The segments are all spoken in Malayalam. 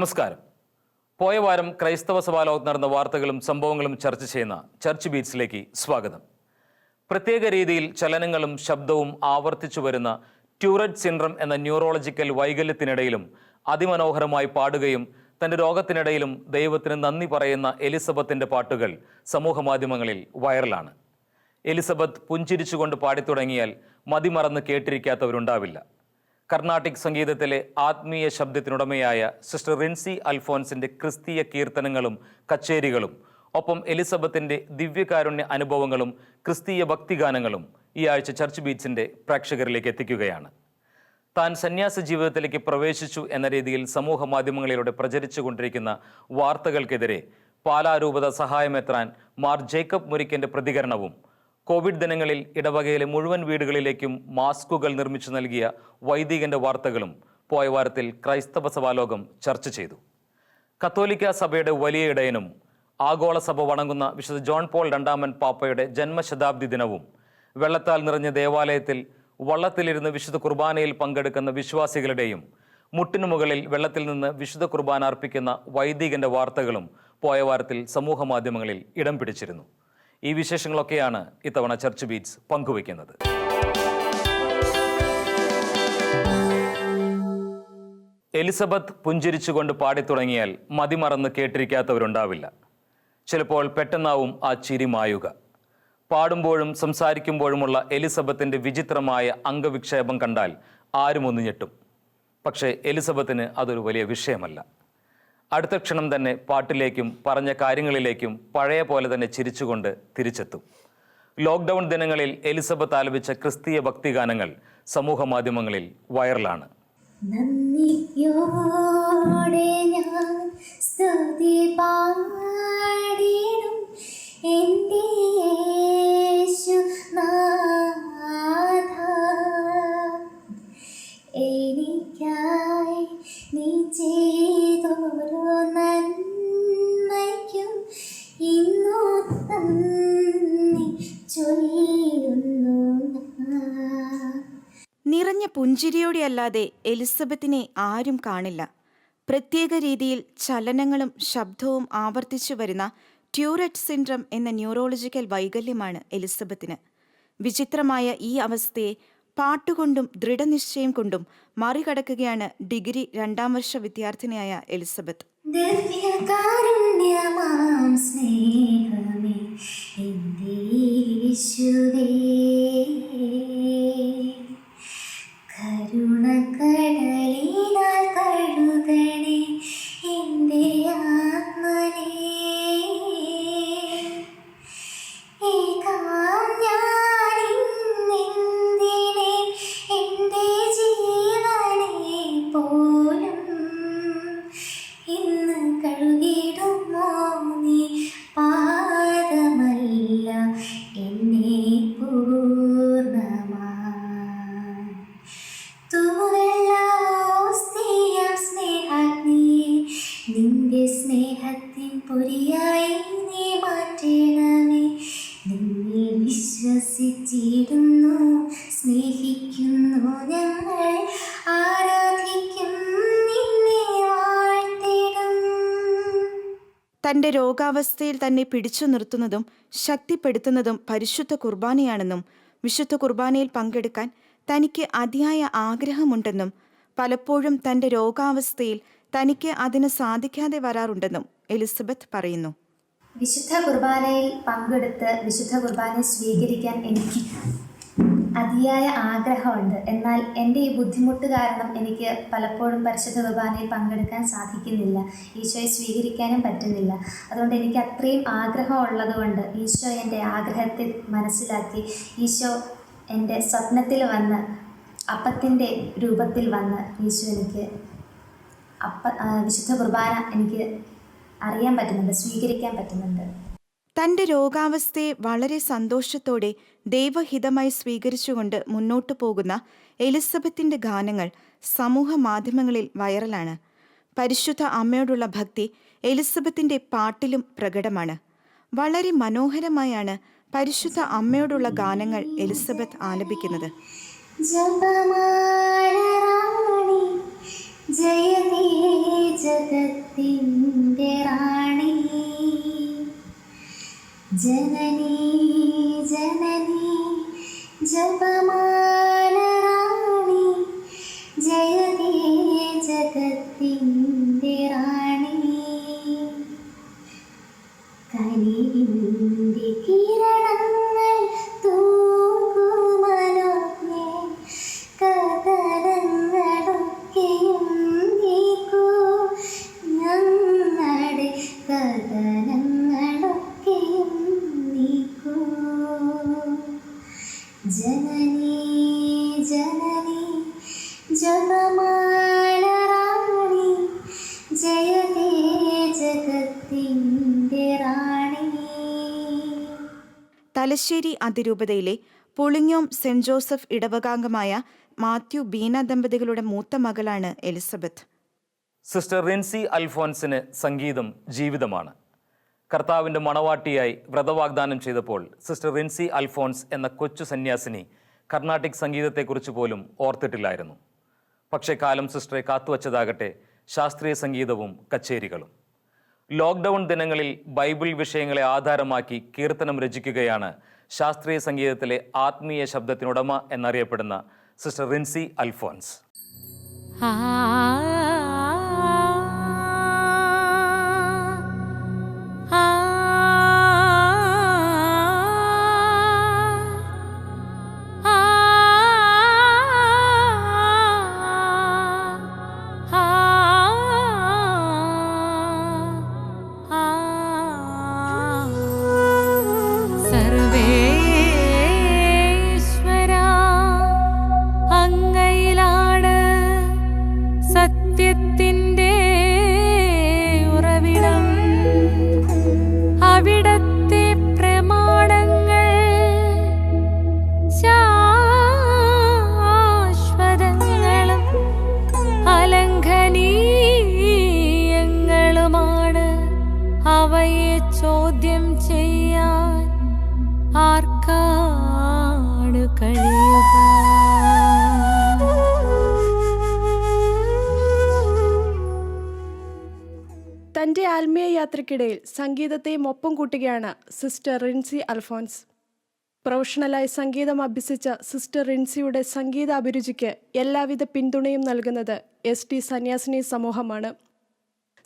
നമസ്കാരം. പോയ വാരം ക്രൈസ്തവ സഭാലോകത്ത് നടന്ന വാർത്തകളും സംഭവങ്ങളും ചർച്ച ചെയ്യുന്ന ചർച്ച് ബീറ്റ്സിലേക്ക് സ്വാഗതം. പ്രത്യേക രീതിയിൽ ചലനങ്ങളും ശബ്ദവും ആവർത്തിച്ചു വരുന്ന ട്യൂററ്റ് സിൻഡ്രം എന്ന ന്യൂറോളജിക്കൽ വൈകല്യത്തിനിടയിലും അതിമനോഹരമായി പാടുകയും തന്റെ രോഗത്തിനിടയിലും ദൈവത്തിന് നന്ദി പറയുന്ന എലിസബത്തിന്റെ പാട്ടുകൾ സമൂഹമാധ്യമങ്ങളിൽ വൈറലാണ്. എലിസബത്ത് പുഞ്ചിരിച്ചുകൊണ്ട് പാടിത്തുടങ്ങിയാൽ മതിമറന്ന് കേട്ടിരിക്കാത്തവരുണ്ടാവില്ല. കർണാട്ടിക് സംഗീതത്തിലെ ആത്മീയ ശബ്ദത്തിനുടമയായ സിസ്റ്റർ റിൻസി അൽഫോൻസിന്റെ ക്രിസ്തീയ കീർത്തനങ്ങളും കച്ചേരികളും ഒപ്പം എലിസബത്തിന്റെ ദിവ്യകാരുണ്യ അനുഭവങ്ങളും ക്രിസ്തീയ ഭക്തിഗാനങ്ങളും ഈ ആഴ്ച ചർച്ച് ബീച്ചിന്റെ പ്രേക്ഷകരിലേക്ക് എത്തിക്കുകയാണ്. താൻ സന്യാസ ജീവിതത്തിലേക്ക് പ്രവേശിച്ചു എന്ന രീതിയിൽ സമൂഹ മാധ്യമങ്ങളിലൂടെ പ്രചരിച്ചു കൊണ്ടിരിക്കുന്ന വാർത്തകൾക്കെതിരെ പാലാരൂപത സഹായമെത്രാൻ മാർ ജേക്കബ് മുരിക്കന്റെ പ്രതികരണവും കോവിഡ് ദിനങ്ങളിൽ ഇടവകയിലെ മുഴുവൻ വീടുകളിലേക്കും മാസ്കുകൾ നിർമ്മിച്ചു നൽകിയ വൈദികന്റെ വാർത്തകളും പോയ വാരത്തിൽ ക്രൈസ്തവ സഭാലോകം ചർച്ച ചെയ്തു. കത്തോലിക്ക സഭയുടെ വലിയ ഇടയനും ആഗോള സഭ വണങ്ങുന്ന വിശുദ്ധ ജോൺ പോൾ രണ്ടാമൻ പാപ്പയുടെ ജന്മശതാബ്ദി ദിനവും വെള്ളത്താൽ നിറഞ്ഞ ദേവാലയത്തിൽ വള്ളത്തിലിരുന്ന് വിശുദ്ധ കുർബാനയിൽ പങ്കെടുക്കുന്ന വിശ്വാസികളുടെയും മുട്ടിനു മുകളിൽ വെള്ളത്തിൽ നിന്ന് വിശുദ്ധ കുർബാന അർപ്പിക്കുന്ന വൈദികന്റെ വാർത്തകളും പോയ വാരത്തിൽ സമൂഹ മാധ്യമങ്ങളിൽ ഇടം പിടിച്ചിരുന്നു. ഈ വിശേഷങ്ങളൊക്കെയാണ് ഇത്തവണ ചർച്ച് ബീറ്റ്സ് പങ്കുവയ്ക്കുന്നത്. എലിസബത്ത് പുഞ്ചിരിച്ചുകൊണ്ട് പാടിത്തുടങ്ങിയാൽ മതിമറന്ന് കേട്ടിരിക്കാത്തവരുണ്ടാവില്ല. ചിലപ്പോൾ പെട്ടെന്നാവും ആ ചിരി മായുക. പാടുമ്പോഴും സംസാരിക്കുമ്പോഴുമുള്ള എലിസബത്തിന്റെ വിചിത്രമായ അംഗവിക്ഷേപം കണ്ടാൽ ആരും ഒന്ന് ഞെട്ടും. പക്ഷേ എലിസബത്തിന് അതൊരു വലിയ വിഷയമല്ല. അടുത്ത ക്ഷണം തന്നെ പാട്ടിലേക്കും പറഞ്ഞ കാര്യങ്ങളിലേക്കും പഴയ പോലെ തന്നെ ചിരിച്ചുകൊണ്ട് തിരിച്ചെത്തും ലോക്ക്ഡൗൺ ദിനങ്ങളിൽ എലിസബത്ത് ആലപിച്ച ക്രിസ്തീയ ഭക്തിഗാനങ്ങൾ സമൂഹ മാധ്യമങ്ങളിൽ വൈറലാണ്. എനിക്കായി നീ ചെയ്തോരോ നന്മയ്ക്കും ഇന്നു നന്ദി ചൊല്ലിയുന്നു. നിറഞ്ഞ പുഞ്ചിരിയോടെയല്ലാതെ എലിസബത്തിനെ ആരും കാണില്ല പ്രത്യേക രീതിയിൽ ചലനങ്ങളും ശബ്ദവും ആവർത്തിച്ചു വരുന്ന ട്യൂററ്റ് സിൻഡ്രം എന്ന ന്യൂറോളജിക്കൽ വൈകല്യമാണ് എലിസബത്തിന് വിചിത്രമായ ഈ അവസ്ഥയെ പാട്ടുകൊണ്ടും ദൃഢനിശ്ചയം കൊണ്ടും മറികടക്കുകയാണ് ഡിഗ്രി രണ്ടാം വർഷ വിദ്യാർത്ഥിനിയായ എലിസബത്ത്. ആത്മനേ. ഏകാം തന്റെ രോഗാവസ്ഥയിൽ തന്നെ പിടിച്ചു നിർത്തുന്നതും ശക്തിപ്പെടുത്തുന്നതും പരിശുദ്ധ കുർബാനയാണെന്നും വിശുദ്ധ കുർബാനയിൽ പങ്കെടുക്കാൻ തനിക്ക് അതിയായ ആഗ്രഹമുണ്ടെന്നും പലപ്പോഴും തന്റെ രോഗാവസ്ഥയിൽ തനിക്ക് അതിന് സാധിക്കാതെ വരാറുണ്ടെന്നും എലിസബത്ത് പറയുന്നു. വിശുദ്ധ കുർബാനയിൽ പങ്കെടുത്ത് വിശുദ്ധ കുർബാന സ്വീകരിക്കാൻ എനിക്ക് അതിയായ ആഗ്രഹമുണ്ട്. എന്നാൽ എന്റെ ഈ ബുദ്ധിമുട്ട് കാരണം എനിക്ക് പലപ്പോഴും പരിശുദ്ധ കുർബാനയിൽ പങ്കെടുക്കാൻ സാധിക്കുന്നില്ല. ഈശോയെ സ്വീകരിക്കാനും പറ്റുന്നില്ല. അതുകൊണ്ട് എനിക്ക് അത്രയും ആഗ്രഹമുള്ളത് കൊണ്ട് ഈശോ എന്റെ ആഗ്രഹത്തിൽ മനസ്സിലാക്കി. ഈശോ എന്റെ സ്വപ്നത്തിൽ വന്ന് അപ്പത്തിന്റെ രൂപത്തിൽ വന്ന് ഈശോ എനിക്ക് അപ്പ വിശുദ്ധ കുർബാന എനിക്ക് അറിയാൻ പറ്റുന്നുണ്ട് സ്വീകരിക്കാൻ പറ്റുന്നുണ്ട്. തന്റെ രോഗാവസ്ഥയെ വളരെ സന്തോഷത്തോടെ ദൈവഹിതമായി സ്വീകരിച്ചുകൊണ്ട് മുന്നോട്ടു പോകുന്ന എലിസബത്തിന്റെ ഗാനങ്ങൾ സമൂഹ മാധ്യമങ്ങളിൽ വൈറലാണ്. പരിശുദ്ധ അമ്മയോടുള്ള ഭക്തി എലിസബത്തിന്റെ പാട്ടിലും പ്രകടമാണ്. വളരെ മനോഹരമായാണ് പരിശുദ്ധ അമ്മയോടുള്ള ഗാനങ്ങൾ എലിസബത്ത് ആലപിക്കുന്നത്. ജയതേ ജഗത്തിന്റെ റാണി. ゼメニーゼメニーゼパマー തലശ്ശേരി അതിരൂപതയിലെ പുളിങ്ങോം സെന്റ് ജോസഫ് ഇടവകാംഗമായ മാത്യു ബീന ദമ്പതികളുടെ മൂത്ത മകളാണ് എലിസബത്ത്. സിസ്റ്റർ റിൻസി അൽഫോൻസിന് സംഗീതം ജീവിതമാണ്. കർത്താവിന്റെ മണവാട്ടിയായി വ്രതവാഗ്ദാനം ചെയ്തപ്പോൾ സിസ്റ്റർ റിൻസി അൽഫോൻസ് എന്ന കൊച്ചു സന്യാസിനി കർണാട്ടിക് സംഗീതത്തെക്കുറിച്ച് പോലും ഓർത്തിട്ടില്ലായിരുന്നു. പക്ഷേ കാലം സിസ്റ്ററെ കാത്തുവച്ചതാകട്ടെ ശാസ്ത്രീയ സംഗീതവും കച്ചേരികളും. ലോക്ക്ഡൗൺ ദിനങ്ങളിൽ ബൈബിൾ വിഷയങ്ങളെ ആധാരമാക്കി കീർത്തനം രചിക്കുകയാണ് ശാസ്ത്രീയ സംഗീതത്തിലെ ആത്മീയ ശബ്ദത്തിനുടമ എന്നറിയപ്പെടുന്ന സിസ്റ്റർ റിൻസി അൽഫോൻസ്. ആത്മീയ യാത്രക്കിടയിൽ സംഗീതത്തെയും ഒപ്പം കൂട്ടുകയാണ് സിസ്റ്റർ റിൻസി അൽഫോൻസ്. പ്രൊഫഷണലായി സംഗീതം അഭ്യസിച്ച സിസ്റ്റർ റിൻസിയുടെ സംഗീത അഭിരുചിക്ക് എല്ലാവിധ പിന്തുണയും നൽകുന്നത് എസ് ടി സന്യാസിനി സമൂഹമാണ്.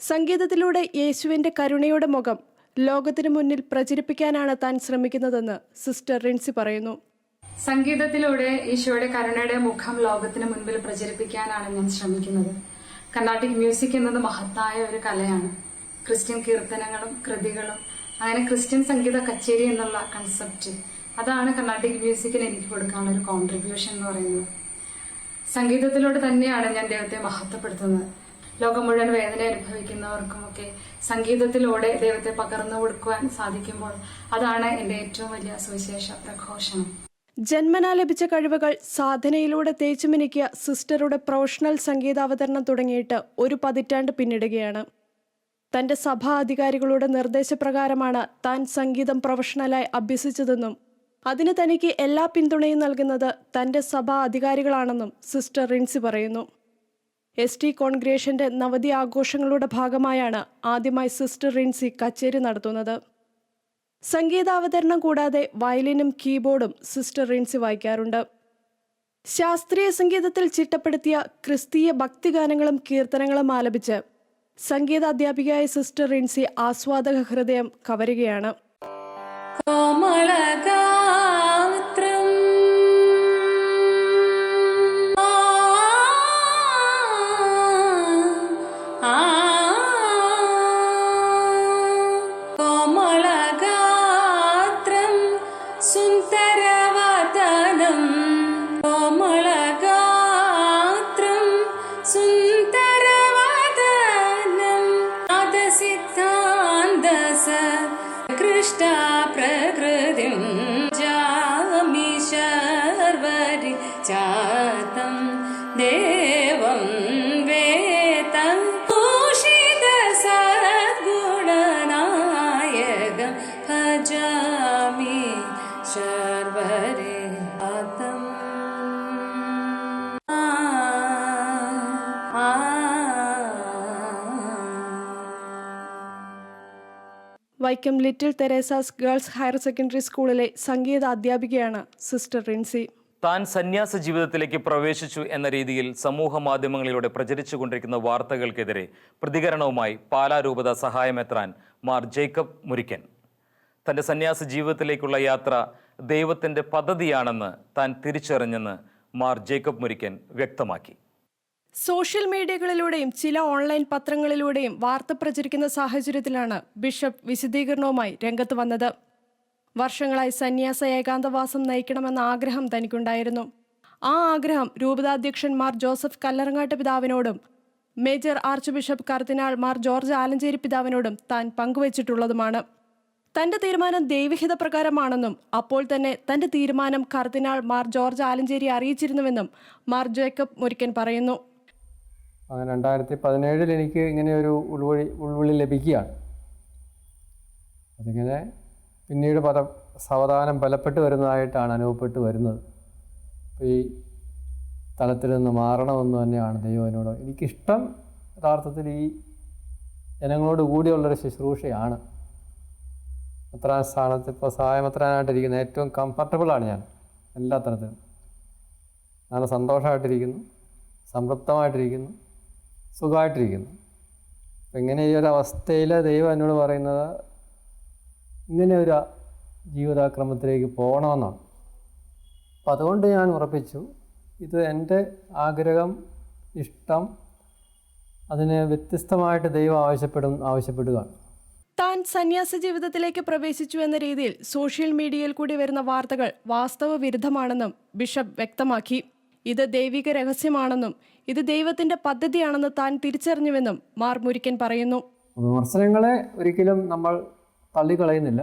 സംഗീതത്തിലൂടെ യേശുവിന്റെ കരുണയുടെ മുഖം ലോകത്തിനു മുന്നിൽ പ്രചരിപ്പിക്കാനാണ് താൻ ശ്രമിക്കുന്നതെന്ന് സിസ്റ്റർ റിൻസി പറയുന്നു. സംഗീതത്തിലൂടെ ഈശോയുടെ കരുണയുടെ മുഖം ലോകത്തിന് മുൻപിൽ പ്രചരിപ്പിക്കാനാണ് ഞാൻ ശ്രമിക്കുന്നത്. കർണാട്ടിക് മ്യൂസിക് എന്നത് മഹത്തായ ഒരു കലയാണ്. ക്രിസ്ത്യൻ കീർത്തനങ്ങളും കൃതികളും അങ്ങനെ ക്രിസ്ത്യൻ സംഗീത കച്ചേരി എന്നുള്ള കൺസെപ്റ്റ് അതാണ് കർണാട്ടിക് മ്യൂസിക്കിന് എനിക്ക് കൊടുക്കാനുള്ള ഒരു കോൺട്രിബ്യൂഷൻ എന്ന് പറയുന്നത്. സംഗീതത്തിലൂടെ തന്നെയാണ് ഞാൻ ദൈവത്തെ മഹത്വപ്പെടുത്തുന്നത്. ലോകം മുഴുവൻ വേദന അനുഭവിക്കുന്നവർക്കുമൊക്കെ സംഗീതത്തിലൂടെ ദൈവത്തെ പകർന്നു കൊടുക്കുവാൻ സാധിക്കുമ്പോൾ അതാണ് എന്റെ ഏറ്റവും വലിയ സുവിശേഷ പ്രഘോഷണം. ജന്മനാ ലഭിച്ച കഴിവുകൾ സാധനയിലൂടെ തേച്ചുമിനിക്കിയ സിസ്റ്ററുടെ പ്രൊഫഷണൽ സംഗീതാവതരണം തുടങ്ങിയിട്ട് ഒരു പതിറ്റാണ്ട് പിന്നിടുകയാണ്. തന്റെ സഭാധികാരികളുടെ നിർദ്ദേശപ്രകാരമാണ് താൻ സംഗീതം പ്രൊഫഷണലായി അഭ്യസിച്ചതെന്നും അതിന് തനിക്ക് എല്ലാ പിന്തുണയും നൽകുന്നത് തന്റെ സഭാ അധികാരികളാണെന്നും സിസ്റ്റർ റിൻസി പറയുന്നു. എസ് ടി കോൺഗ്രേഷന്റെ നവതി ആഘോഷങ്ങളുടെ ഭാഗമായാണ് ആദ്യമായി സിസ്റ്റർ റിൻസി കച്ചേരി നടത്തുന്നത്. സംഗീതാവതരണം കൂടാതെ വയലിനും കീബോർഡും സിസ്റ്റർ റിൻസി വായിക്കാറുണ്ട്. ശാസ്ത്രീയ സംഗീതത്തിൽ ചിട്ടപ്പെടുത്തിയ ക്രിസ്തീയ ഭക്തിഗാനങ്ങളും കീർത്തനങ്ങളും ആലപിച്ച് സംഗീത അധ്യാപികയായ സിസ്റ്റർ റിൻസി ആസ്വാദക ഹൃദയം കവരുകയാണ്. കോമളഗാത്രം Vaikom little Theresa's girls higher secondary സ്കൂളിലെ സംഗീത അധ്യാപികയാണ് സിസ്റ്റർ റിൻസി. താൻ സന്യാസ ജീവിതത്തിലേക്ക് പ്രവേശിച്ചു എന്ന രീതിയിൽ സമൂഹ മാധ്യമങ്ങളിലൂടെ പ്രചരിച്ചുകൊണ്ടിരിക്കുന്ന വാർത്തകൾക്കെതിരെ പ്രതികരണവുമായി പാലാ രൂപത സഹായമെത്രാൻ മാർ ജേക്കബ് മുരിക്കൻ. തന്റെ സന്യാസ ജീവിതത്തിലേക്കുള്ള യാത്ര ദൈവത്തിന്റെ പദ്ധതിയാണെന്ന് താൻ തിരിച്ചറിഞ്ഞെന്ന് മാർ ജേക്കബ് മുരിക്കൻ വ്യക്തമാക്കി. സോഷ്യൽ മീഡിയകളിലൂടെയും ചില ഓൺലൈൻ പത്രങ്ങളിലൂടെയും വാർത്ത പ്രചരിക്കുന്ന സാഹചര്യത്തിലാണ് ബിഷപ്പ് വിശദീകരണവുമായി രംഗത്ത് വന്നത്. വർഷങ്ങളായി സന്യാസ ഏകാന്തവാസം നയിക്കണമെന്ന ആഗ്രഹം തനിക്കുണ്ടായിരുന്നു. ആ ആഗ്രഹം രൂപതാധ്യക്ഷന്മാർ Joseph Kallarangatt പിതാവിനോടും major archbishop cardinal Mar George Alencherry പിതാവിനോടും താൻ പങ്കുവച്ചിട്ടുള്ളതുമാണ്. തന്റെ തീരുമാനം ദൈവഹിത പ്രകാരമാണെന്നും അപ്പോൾ തന്നെ തന്റെ തീരുമാനം കർദിനാൾ മാർ ജോർജ് ആലഞ്ചേരി അറിയിച്ചിരുന്നുവെന്നും മാർ ജേക്കബ് മുരിക്കൻ പറയുന്നു. അങ്ങനെ രണ്ടായിരത്തി പതിനേഴിൽ എനിക്ക് ഇങ്ങനെ ഒരു ഉൾവഴി ഉൾവിളി ലഭിക്കുകയാണ്. അതിങ്ങനെ പിന്നീട് പല സാവധാനം ബലപ്പെട്ട് വരുന്നതായിട്ടാണ് അനുഭവപ്പെട്ട് വരുന്നത്. അപ്പോൾ ഈ തലത്തിൽ നിന്ന് മാറണമെന്ന് തന്നെയാണ് ദൈവം എന്നോട്. എനിക്കിഷ്ടം യഥാർത്ഥത്തിൽ ഈ ജനങ്ങളോട് കൂടിയുള്ളൊരു ശുശ്രൂഷയാണ്. മെത്രാൻ സ്ഥാനത്ത് ഇപ്പോൾ സഹായമെത്രാനായിട്ടിരിക്കുന്ന ഏറ്റവും കംഫർട്ടബിളാണ് ഞാൻ എല്ലാ തരത്തിലും. നല്ല സന്തോഷമായിട്ടിരിക്കുന്നു. സംതൃപ്തമായിട്ടിരിക്കുന്നു. സുഖമായിട്ടിരിക്കുന്നു. അപ്പം ഇങ്ങനെ ഈ ഒരു അവസ്ഥയിൽ ദൈവം എന്നോട് പറയുന്നത് ഇങ്ങനെ ഒരു ജീവിതാക്രമത്തിലേക്ക് പോകണമെന്നാണ്. അപ്പം അതുകൊണ്ട് ഞാൻ ഉറപ്പിച്ചു ഇത് എന്റെ ആഗ്രഹം ഇഷ്ടം അതിന് വ്യത്യസ്തമായിട്ട് ദൈവം ആവശ്യപ്പെടും ആവശ്യപ്പെടുകയാണ്. താൻ സന്യാസ ജീവിതത്തിലേക്ക് പ്രവേശിച്ചു എന്ന രീതിയിൽ സോഷ്യൽ മീഡിയയിൽ കൂടി വരുന്ന വാർത്തകൾ വാസ്തവ വിരുദ്ധമാണെന്നും ബിഷപ്പ് വ്യക്തമാക്കി. ഇത് ദൈവിക രഹസ്യമാണെന്നും ഇത് ദൈവത്തിന്റെ പദ്ധതിയാണെന്ന് താൻ തിരിച്ചറിഞ്ഞുവെന്നും മാർ മുരിക്കൻ പറയുന്നു. വിമർശനങ്ങളെ ഒരിക്കലും നമ്മൾ തള്ളിക്കളയുന്നില്ല.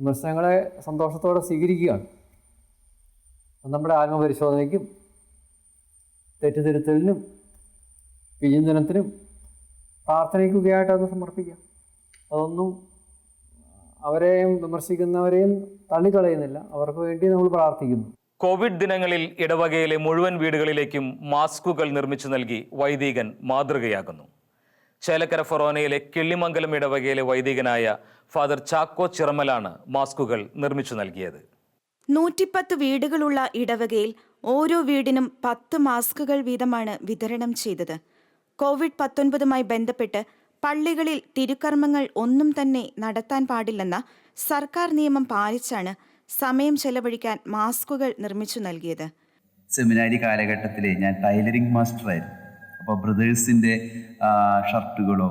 വിമർശനങ്ങളെ സന്തോഷത്തോടെ സ്വീകരിക്കുകയാണ്. നമ്മുടെ ആത്മപരിശോധനയ്ക്കും തെറ്റുതിരുത്തലിനും വിചിന്തനത്തിനും പ്രാർത്ഥനയ്ക്കുകയായിട്ട് അത് സമർപ്പിക്കാം. അതൊന്നും അവരെയും വിമർശിക്കുന്നവരെയും തള്ളിക്കളയുന്നില്ല. അവർക്ക് വേണ്ടി നമ്മൾ പ്രാർത്ഥിക്കുന്നു. കോവിഡ് ദിനങ്ങളിൽ ഇടവകയിലെ മുഴുവൻ വീടുകളിലേക്കും മാസ്കുകൾ നിർമ്മിച്ചു നൽകി വൈദികൻ മാതൃകയാകുന്നു. ചേലക്കര ഫൊറോനയിലെ കിള്ളിമംഗലം ഇടവകയിലെ വൈദികനായ ഫാദർ ചാക്കോ ചിറമലാണ് മാസ്കുകൾ നിർമ്മിച്ചു നൽകിയത്. നൂറ്റിപ്പത്ത് വീടുകളുള്ള ഇടവകയിൽ ഓരോ വീടിനും പത്ത് മാസ്കുകൾ വീതമാണ് വിതരണം ചെയ്തത്. കോവിഡ് പത്തൊൻപതുമായി ബന്ധപ്പെട്ട് പള്ളികളിൽ തിരുക്കർമ്മങ്ങൾ ഒന്നും തന്നെ നടത്താൻ പാടില്ലെന്ന സർക്കാർ നിയമം പാലിച്ചാണ് സമയം ചെലവഴിക്കാൻ മാസ്കുകൾ നിർമ്മിച്ചു നൽകിയത്. സെമിനാരി കാലഘട്ടത്തിലെ ഞാൻ ടൈലറിംഗ് മാസ്റ്ററായിരുന്നു. അപ്പോൾ ബ്രദേഴ്സിന്റെ ഷർട്ടുകളോ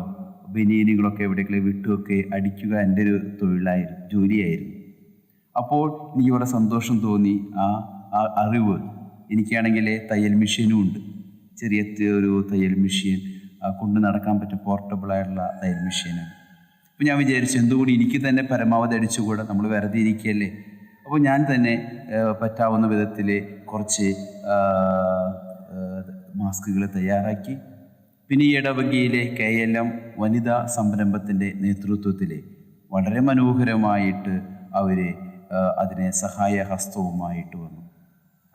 ബനിയനുകളൊക്കെ എവിടെയെങ്കിലും വിട്ടുമൊക്കെ അടിക്കുക എന്റെ ഒരു തൊഴിലായിരുന്നു ജോലിയായിരുന്നു. അപ്പോൾ എനിക്ക് വളരെ സന്തോഷം തോന്നി ആ അറിവ്. എനിക്കാണെങ്കിൽ തയ്യൽ മെഷീനും ഉണ്ട്. ചെറിയ ഒരു തയ്യൽ മെഷീൻ കൊണ്ട് നടക്കാൻ പറ്റും പോർട്ടബിളായിട്ടുള്ള തയ്യൽ മെഷീനാണ്. അപ്പോൾ ഞാൻ വിചാരിച്ചു എന്തുകൂടി എനിക്ക് തന്നെ പരമാവധി അടിച്ചുകൂടെ? നമ്മൾ വെറുതെ ഇരിക്കുകയല്ലേ? അപ്പോൾ ഞാൻ തന്നെ പറ്റാവുന്ന വിധത്തിൽ കുറച്ച് മാസ്കുകൾ തയ്യാറാക്കി. പിന്നെ ഈ ഇടവകയിലെ കെ എൽ എം വനിതാ സംരംഭത്തിന്റെ നേതൃത്വത്തിൽ വളരെ മനോഹരമായിട്ട് അവർ അതിനെ സഹായഹസ്തവുമായിട്ട് വന്നു.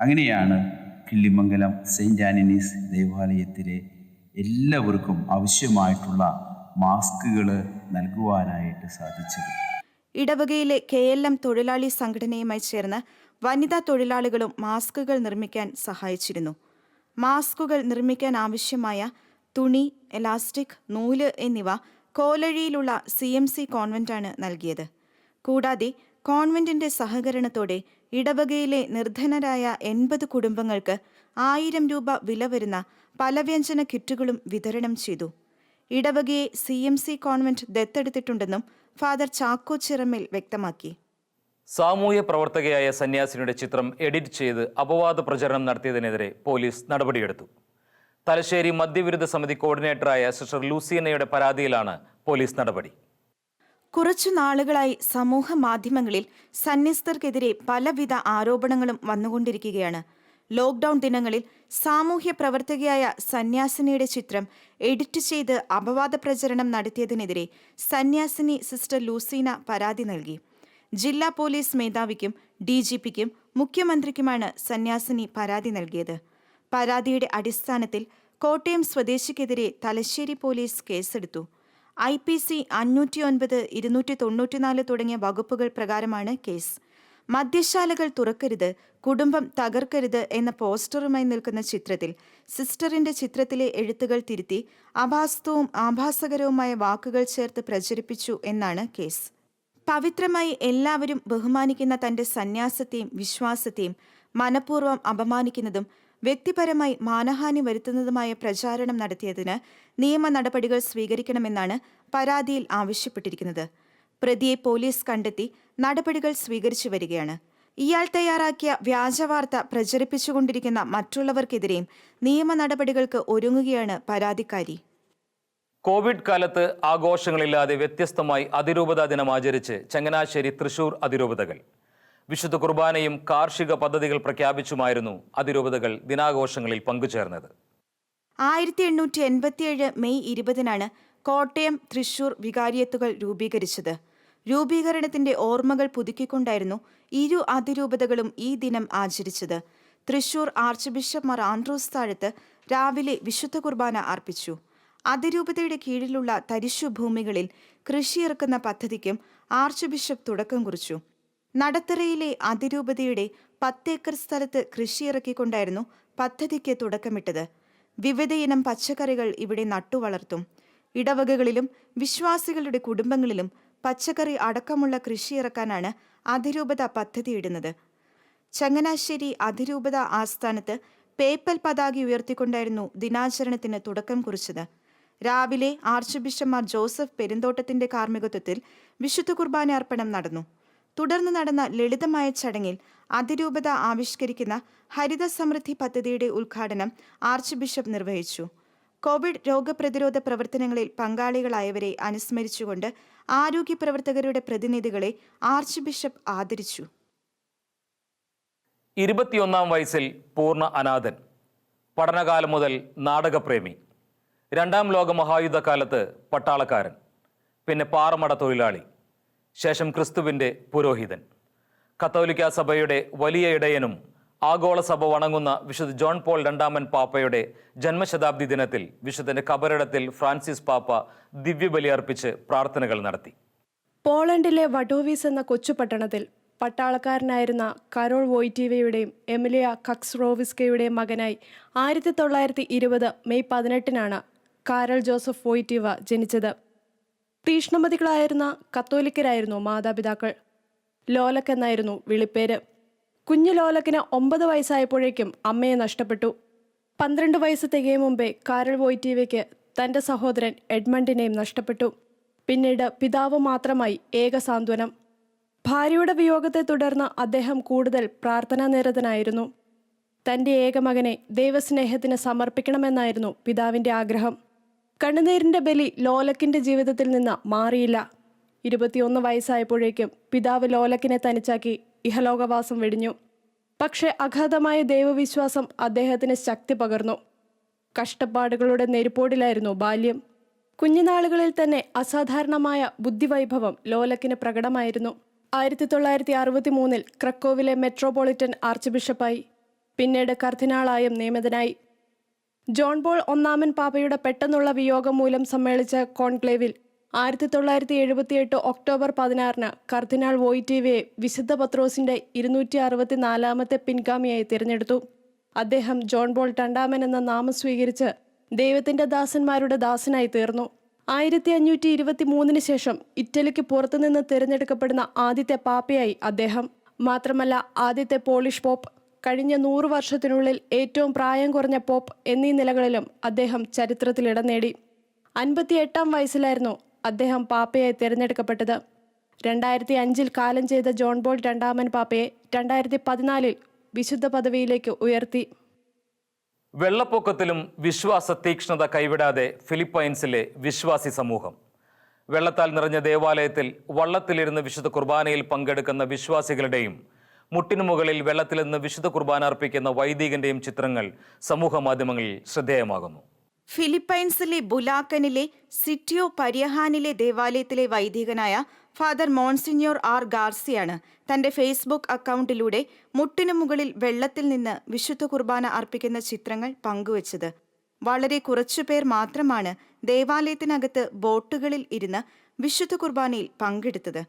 അങ്ങനെയാണ് കിള്ളിമംഗലം സെയിന്റ് ആന്റണീസ് ദേവാലയത്തിലെ എല്ലാവർക്കും ആവശ്യമായിട്ടുള്ള മാസ്കുകൾ നൽകുവാനായിട്ട് സാധിച്ചത്. ഇടവകയിലെ കെ എൽ എം തൊഴിലാളി സംഘടനയുമായി ചേർന്ന് വനിതാ തൊഴിലാളികളും മാസ്കുകൾ നിർമ്മിക്കാൻ സഹായിച്ചിരുന്നു. മാസ്കുകൾ നിർമ്മിക്കാൻ ആവശ്യമായ തുണി എലാസ്റ്റിക് നൂൽ എന്നിവ കോലഴിയിലുള്ള സി എം സി കോൺവെന്റാണ് നൽകിയത്. കൂടാതെ കോൺവെന്റിന്റെ സഹകരണത്തോടെ ഇടവകയിലെ നിർധനരായ എൺപത് കുടുംബങ്ങൾക്ക് ആയിരം രൂപ വില വരുന്ന പലവ്യഞ്ജന കിറ്റുകളും വിതരണം ചെയ്തു. ഇടവകയെ സി എം സി കോൺവെന്റ് ദത്തെടുത്തിട്ടുണ്ടെന്നും ഫാദർ ചാക്കോ ചിറമിൽ വ്യക്തമാക്കി. സാമൂഹ്യ പ്രവർത്തകയായ സന്യാസിനിയുടെ ചിത്രം എഡിറ്റ് ചെയ്ത് അപവാദ പ്രചരണം നടത്തിയതിനെതിരെ പോലീസ് നടപടിയെടുത്തു. തലശ്ശേരി മദ്യവിരുദ്ധ സമിതി കോർഡിനേറ്ററായ സിസ്റ്റർ ലൂസിയനയുടെ പരാതിയിലാണ് പോലീസ് നടപടി. കുറച്ചു നാളുകളായി സമൂഹ മാധ്യമങ്ങളിൽ സന്യസ്തർക്കെതിരെ പലവിധ ആരോപണങ്ങളും വന്നുകൊണ്ടിരിക്കുകയാണ്. ലോക്ക്ഡൌൺ ദിനങ്ങളിൽ സാമൂഹ്യ പ്രവർത്തകയായ സന്യാസിനിയുടെ ചിത്രം എഡിറ്റ് ചെയ്ത് അപവാദ പ്രചരണം നടത്തിയതിനെതിരെ സന്യാസിനി സിസ്റ്റർ ലൂസീന പരാതി നൽകി. ജില്ലാ പോലീസ് മേധാവിക്കും ഡി ജി പിക്കും മുഖ്യമന്ത്രിക്കുമാണ് സന്യാസിനി പരാതി നൽകിയത്. പരാതിയുടെ അടിസ്ഥാനത്തിൽ കോട്ടയം സ്വദേശിക്കെതിരെ തലശ്ശേരി പോലീസ് കേസെടുത്തു. ഐ പി സി അഞ്ഞൂറ്റി ഒൻപത് ഇരുന്നൂറ്റി തൊണ്ണൂറ്റിനാല് തുടങ്ങിയ വകുപ്പുകൾ പ്രകാരമാണ് കേസ്. മദ്യശാലകൾ തുറക്കരുത് കുടുംബം തകർക്കരുത് എന്ന പോസ്റ്ററുമായി നിൽക്കുന്ന ചിത്രത്തിൽ സിസ്റ്ററിന്റെ ചിത്രത്തിലെ എഴുത്തുകൾ തിരുത്തി അഭാസ്തവും ആഭാസകരവുമായ വാക്കുകൾ ചേർത്ത് പ്രചരിപ്പിച്ചു എന്നാണ് കേസ്. പവിത്രമായി എല്ലാവരും ബഹുമാനിക്കുന്ന തന്റെ സന്യാസത്തെയും വിശ്വാസത്തെയും മനഃപൂർവം അപമാനിക്കുന്നതും വ്യക്തിപരമായി മാനഹാനി വരുത്തുന്നതുമായ പ്രചാരണം നടത്തിയതിന് നിയമ നടപടികൾ സ്വീകരിക്കണമെന്നാണ് പരാതിയിൽ ആവശ്യപ്പെട്ടിരിക്കുന്നത്. പ്രതിയെ പോലീസ് കണ്ടെത്തി നടപടികൾ സ്വീകരിച്ചു വരികയാണ്. ഇയാൾ തയ്യാറാക്കിയ വ്യാജവാർത്ത പ്രചരിപ്പിച്ചുകൊണ്ടിരിക്കുന്ന മറ്റുള്ളവർക്കെതിരെയും നിയമ നടപടികൾക്ക് ഒരുങ്ങുകയാണ് പരാതിക്കാരി. കോവിഡ് കാലത്ത് ആഘോഷങ്ങളില്ലാതെ വ്യത്യസ്തമായി അതിരൂപതാ ദിനം ആചരിച്ച് ചങ്ങനാശ്ശേരി തൃശൂർ അതിരൂപതകൾ. വിശുദ്ധ കുർബാനയും കാർഷിക പദ്ധതികൾ പ്രഖ്യാപിച്ചുമായിരുന്നു അതിരൂപതകൾ ദിനാഘോഷങ്ങളിൽ പങ്കുചേർന്നത്. ആയിരത്തി എണ്ണൂറ്റി എൺപത്തിയേഴ് മെയ് ഇരുപതിനാണ് കോട്ടയം തൃശൂർ വികാരിയത്തുകൾ രൂപീകരിച്ചത്. രൂപീകരണത്തിന്റെ ഓർമ്മകൾ പുതുക്കിക്കൊണ്ടായിരുന്നു ഇരു അതിരൂപതകളും ഈ ദിനം ആചരിച്ചത്. Thrissur archbishop Mar Andrews Thazhath രാവിലെ വിശുദ്ധ കുർബാന അർപ്പിച്ചു. അതിരൂപതയുടെ കീഴിലുള്ള തരിശു ഭൂമികളിൽ കൃഷിയിറക്കുന്ന പദ്ധതിക്കും ആർച്ച് ബിഷപ്പ് തുടക്കം കുറിച്ചു. നടത്തറയിലെ അതിരൂപതയുടെ പത്തേക്കർ സ്ഥലത്ത് കൃഷിയിറക്കിക്കൊണ്ടായിരുന്നു പദ്ധതിക്ക് തുടക്കമിട്ടത്. വിവിധയിനം പച്ചക്കറികൾ ഇവിടെ നട്ടുവളർത്തും. ഇടവകകളിലും വിശ്വാസികളുടെ കുടുംബങ്ങളിലും പച്ചക്കറി അടക്കമുള്ള കൃഷിയിറക്കാനാണ് അതിരൂപത പദ്ധതിയിടുന്നത്. ചങ്ങനാശ്ശേരി അതിരൂപത ആസ്ഥാനത്ത് പേപ്പൽ പതാക ഉയർത്തിക്കൊണ്ടായിരുന്നു ദിനാചരണത്തിന് തുടക്കം കുറിച്ചത്. രാവിലെ ആർച്ച് ബിഷപ്പ്മാർ ജോസഫ് പെരുന്തോട്ടത്തിന്റെ കാർമ്മികത്വത്തിൽ വിശുദ്ധ കുർബാന അർപ്പണം നടന്നു. തുടർന്ന് നടന്ന ലളിതമായ ചടങ്ങിൽ അതിരൂപത ആവിഷ്കരിക്കുന്ന ഹരിത സമൃദ്ധി പദ്ധതിയുടെ ഉദ്ഘാടനം ആർച്ച് ബിഷപ്പ് നിർവഹിച്ചു. കോവിഡ് രോഗപ്രതിരോധ പ്രവർത്തനങ്ങളിൽ പങ്കാളികളായവരെ അനുസ്മരിച്ചുകൊണ്ട് ആരോഗ്യ പ്രവർത്തകരുടെ പ്രതിനിധികളെ ആർച്ച് ബിഷപ്പ് ആദരിച്ചു. ഇരുപത്തിയൊന്നാം വയസ്സിൽ പൂർണ അനാഥൻ പഠനകാലം മുതൽ നാടകപ്രേമി രണ്ടാം ലോക മഹായുദ്ധകാലത്ത് പട്ടാളക്കാരൻ പിന്നെ പാറമട തൊഴിലാളി ശേഷം ക്രിസ്തുവിന്റെ പുരോഹിതൻ. കത്തോലിക്ക സഭയുടെ വലിയ ഇടയനും ആഗോള സഭ വണങ്ങുന്ന വിശുദ്ധ ജോൺ പോൾ രണ്ടാമൻ പാപ്പയുടെ ജന്മശതാബ്ദി ദിനത്തിൽ വിശുദ്ധന്റെ കബറിടത്തിൽ ഫ്രാൻസിസ് പാപ്പ ദിവ്യബലി അർപ്പിച്ച് പ്രാർത്ഥനകൾ നടത്തി. പോളണ്ടിലെ വഡോവീസ് എന്ന കൊച്ചു പട്ടണത്തിൽ പട്ടാളക്കാരനായിരുന്ന കരോൾ വോയ്റ്റീവയുടെയും എമിലിയ കക്സ്റോവിസ്കയുടെയും മകനായി ആയിരത്തി തൊള്ളായിരത്തി ഇരുപത് മെയ് പതിനെട്ടിനാണ് കാരൽ ജോസഫ് വോയ്റ്റീവ ജനിച്ചത്. തീഷ്ണമതികളായിരുന്ന കത്തോലിക്കരായിരുന്നു മാതാപിതാക്കൾ. ലോലക്കെന്നായിരുന്നു വിളിപ്പേര്. കുഞ്ഞു ലോലക്കിന് ഒമ്പത് വയസ്സായപ്പോഴേക്കും അമ്മയെ നഷ്ടപ്പെട്ടു. പന്ത്രണ്ട് വയസ്സ് തികയും മുമ്പേ കാരൽ വോയ്റ്റീവയ്ക്ക് തന്റെ സഹോദരൻ എഡ്മണ്ടിനെയും നഷ്ടപ്പെട്ടു. പിന്നീട് പിതാവ് മാത്രമായി ഏക സാന്ത്വനം. ഭാര്യയുടെ വിയോഗത്തെ തുടർന്ന് അദ്ദേഹം കൂടുതൽ പ്രാർത്ഥനാനിരതനായിരുന്നു തന്റെ ഏകമകനെ ദൈവസ്നേഹത്തിന് സമർപ്പിക്കണമെന്നായിരുന്നു പിതാവിന്റെ ആഗ്രഹം. കണ്ണുനീരിന്റെ ബലി ലോലക്കിന്റെ ജീവിതത്തിൽ നിന്ന് മാറിയില്ല. ഇരുപത്തിയൊന്ന് വയസ്സായപ്പോഴേക്കും പിതാവ് ലോലക്കിനെ തനിച്ചാക്കി ഇഹലോകവാസം വെടിഞ്ഞു. പക്ഷേ അഗാധമായ ദൈവവിശ്വാസം അദ്ദേഹത്തിന് ശക്തി പകർന്നു. കഷ്ടപ്പാടുകളുടെ നെരുപ്പോടിലായിരുന്നു ബാല്യം. കുഞ്ഞുനാളുകളിൽ തന്നെ അസാധാരണമായ ബുദ്ധിവൈഭവം ലോലക്കിന് പ്രകടമായിരുന്നു. ആയിരത്തി തൊള്ളായിരത്തി അറുപത്തി മൂന്നിൽ ക്രക്കോവിലെ മെട്രോപൊളിറ്റൻ ആർച്ച് ബിഷപ്പായി പിന്നീട് കർദിനാളായും നിയമിതനായി. ജോൺ പോൾ ഒന്നാമൻ പാപ്പയുടെ പെട്ടെന്നുള്ള വിയോഗം മൂലം സമ്മേളിച്ച കോൺക്ലേവിൽ ആയിരത്തി തൊള്ളായിരത്തി എഴുപത്തിയെട്ട് ഒക്ടോബർ പതിനാറിന് കർദിനാൾ വോയിറ്റീവയെ വിശുദ്ധ പത്രോസിന്റെ ഇരുന്നൂറ്റി അറുപത്തി നാലാമത്തെ പിൻഗാമിയായി തിരഞ്ഞെടുത്തു. അദ്ദേഹം ജോൺ ബോൾ രണ്ടാമൻ എന്ന നാമം സ്വീകരിച്ച് ദൈവത്തിന്റെ ദാസന്മാരുടെ ദാസനായി തീർന്നു. ആയിരത്തി അഞ്ഞൂറ്റി ഇരുപത്തി മൂന്നിന് ശേഷം ഇറ്റലിക്ക് പുറത്തുനിന്ന് തിരഞ്ഞെടുക്കപ്പെടുന്ന ആദ്യത്തെ പാപ്പയായി അദ്ദേഹം. മാത്രമല്ല ആദ്യത്തെ പോളിഷ് പോപ്പ് കഴിഞ്ഞ നൂറ് വർഷത്തിനുള്ളിൽ ഏറ്റവും പ്രായം കുറഞ്ഞ പോപ്പ് എന്നീ നിലകളിലും അദ്ദേഹം ചരിത്രത്തിൽ ഇടം നേടി. അൻപത്തിയെട്ടാം വയസ്സിലായിരുന്നു അദ്ദേഹം പാപ്പയായി തിരഞ്ഞെടുക്കപ്പെട്ടത്. രണ്ടായിരത്തി അഞ്ചിൽ കാലം ചെയ്ത ജോൺ ബോൾ രണ്ടാമൻ പാപ്പയെ രണ്ടായിരത്തി പതിനാലിൽ വിശുദ്ധ പദവിയിലേക്ക് ഉയർത്തി. വെള്ളപ്പൊക്കത്തിലും വിശ്വാസ തീക്ഷ്ണത കൈവിടാതെ ഫിലിപ്പൈൻസിലെ വിശ്വാസി സമൂഹം. വെള്ളത്താൽ നിറഞ്ഞ ദേവാലയത്തിൽ വള്ളത്തിലിരുന്ന് വിശുദ്ധ കുർബാനയിൽ പങ്കെടുക്കുന്ന വിശ്വാസികളുടെയും മുട്ടിനു മുകളിൽ വെള്ളത്തിൽ നിന്ന് വിശുദ്ധ കുർബാന അർപ്പിക്കുന്ന വൈദികന്റെയും ചിത്രങ്ങൾ സമൂഹ മാധ്യമങ്ങളിൽ ശ്രദ്ധേയമാകുന്നു. ഫിലിപ്പൈൻസിലെ ബുലാക്കനിലെ സിറ്റിയോ പരിയഹാനിലെ ദേവാലയത്തിലെ വൈദികനായ ഫാദർ മോൺസിഞ്ഞോർ ആർ ഗാർസിയാണ് തന്റെ ഫേസ്ബുക്ക് അക്കൗണ്ടിലൂടെ മുട്ടിനു മുകളിൽ വെള്ളത്തിൽ നിന്ന് വിശുദ്ധ കുർബാന അർപ്പിക്കുന്ന ചിത്രങ്ങൾ പങ്കുവച്ചത്. വളരെ കുറച്ചുപേർ മാത്രമാണ് ദേവാലയത്തിനകത്ത് ബോട്ടുകളിൽ ഇരുന്ന് വിശുദ്ധ കുർബാനയിൽ പങ്കെടുത്തത്.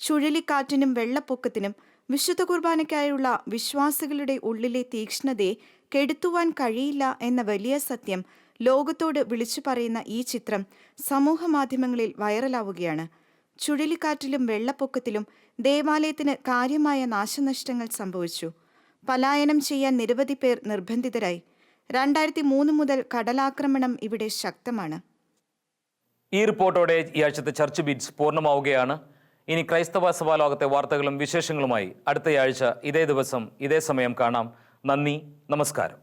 ചുഴലിക്കാറ്റിനും വെള്ളപ്പൊക്കത്തിനും വിശുദ്ധ കുർബാനയ്ക്കായുള്ള വിശ്വാസികളുടെ ഉള്ളിലെ തീക്ഷ്ണതയെ കെടുത്തുവാൻ കഴിയില്ല എന്ന വലിയ സത്യം ലോകത്തോട് വിളിച്ചു പറയുന്ന ഈ ചിത്രം സമൂഹ മാധ്യമങ്ങളിൽ വൈറലാവുകയാണ്. ചുഴലിക്കാറ്റിലും വെള്ളപ്പൊക്കത്തിലും ദേവാലയത്തിന് കാര്യമായ നാശനഷ്ടങ്ങൾ സംഭവിച്ചു. പലായനം ചെയ്യാൻ നിരവധി പേർ നിർബന്ധിതരായി. രണ്ടായിരത്തി മൂന്ന് മുതൽ കടലാക്രമണം ഇവിടെ ശക്തമാണ്. ഈ റിപ്പോർട്ടോടെ ഈ ആഴ്ചത്തെ ചർച്ച് ബീറ്റ്സ് പൂർണമാവുകയാണ്. ഇനി ക്രൈസ്തവ സഭാലോകത്തെ വാർത്തകളും വിശേഷങ്ങളുമായി അടുത്തയാഴ്ച ഇതേ ദിവസം ഇതേ സമയം കാണാം. നന്ദി നമസ്കാരം.